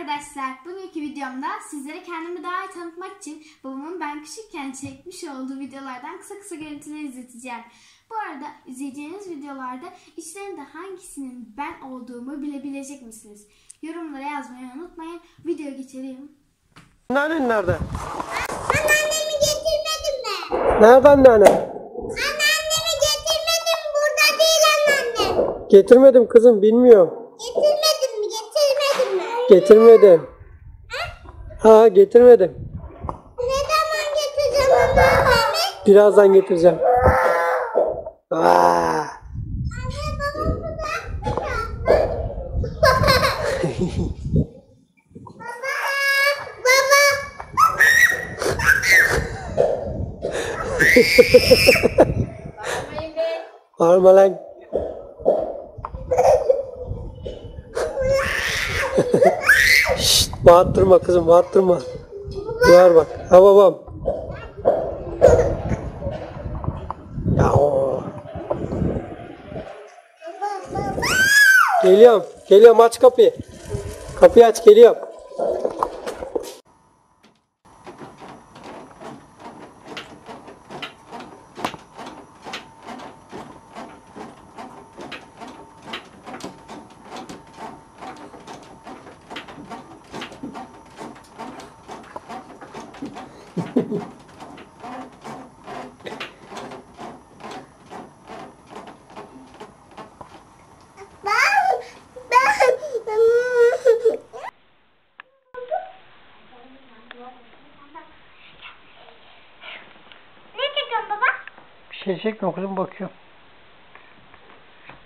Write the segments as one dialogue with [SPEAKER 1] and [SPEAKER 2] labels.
[SPEAKER 1] arkadaşlar. Bugünkü videomda sizlere kendimi daha iyi tanıtmak için babamın ben küçükken çekmiş olduğu videolardan kısa kısa görüntüler izleteceğim. Bu arada izleyeceğiniz videolarda içlerinde hangisinin ben olduğumu bilebilecek misiniz? Yorumlara yazmayı unutmayın. Video geçelim.
[SPEAKER 2] Anneannen nerede?
[SPEAKER 3] Anneannemi getirmedim ben.
[SPEAKER 2] Nerede anneanne?
[SPEAKER 3] Anneannemi getirmedim. Burada değil anneannem.
[SPEAKER 2] Getirmedim kızım bilmiyorum.
[SPEAKER 3] Getirmedim.
[SPEAKER 2] Ha getirmedim.
[SPEAKER 3] Ne zaman getireceğim onu abi?
[SPEAKER 2] Birazdan getireceğim. Aa. Bağırma lan. Şşt, bağırtırma kızım bağırtırma. Duyar bak. Ha babam. Ya o. Geliyorum. Geliyorum aç kapıyı. Kapıyı aç geliyorum.
[SPEAKER 3] Ben, ben, ne çekiyorsun baba?
[SPEAKER 2] Bir şey çekmiyorum kızım bakıyorum.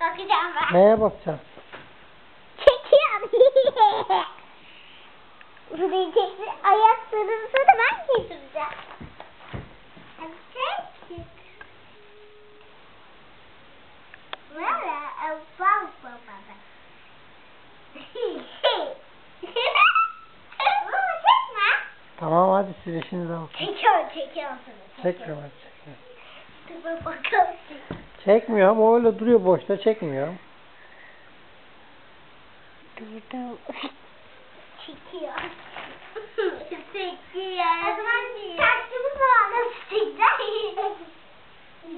[SPEAKER 3] Bakacağım ben.
[SPEAKER 2] Neye bakacaksın?
[SPEAKER 3] Çekiyorum. burayı kestir. Ayaklarınızı da ben kestireceğim. E,
[SPEAKER 2] tamam hadi siz işinize bakın.
[SPEAKER 3] Çekiyorum, çekiyorum sana.
[SPEAKER 2] Çekmiyorum hadi çekiyorum.
[SPEAKER 3] Dur bakalım.
[SPEAKER 2] Çekmiyorum, o öyle duruyor boşta çekmiyorum.
[SPEAKER 3] Durdum çekiyor. çekiyor. O zaman saçımı falan sıkacağım.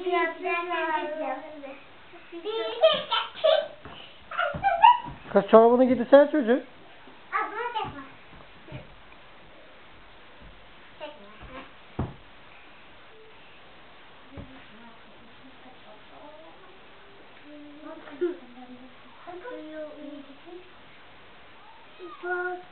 [SPEAKER 3] Biraz
[SPEAKER 2] Kız çorabını
[SPEAKER 3] gidi sen çocuk. Thank you.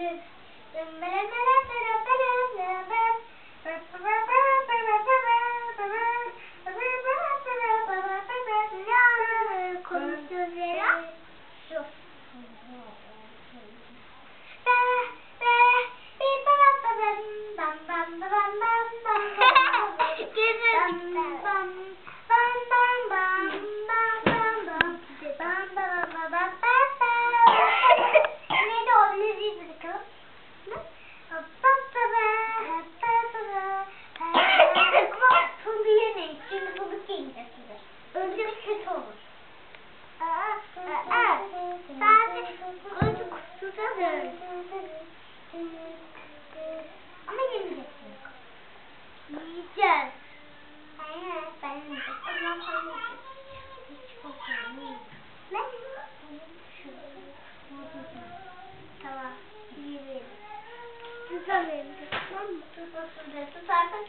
[SPEAKER 3] rengi tamam mı? Tuzla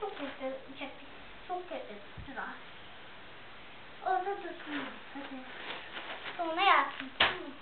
[SPEAKER 3] çok kötü, çok, çok kötü tutar. Orada tutun. Hadi. Sonra yatsın. Tamam mı?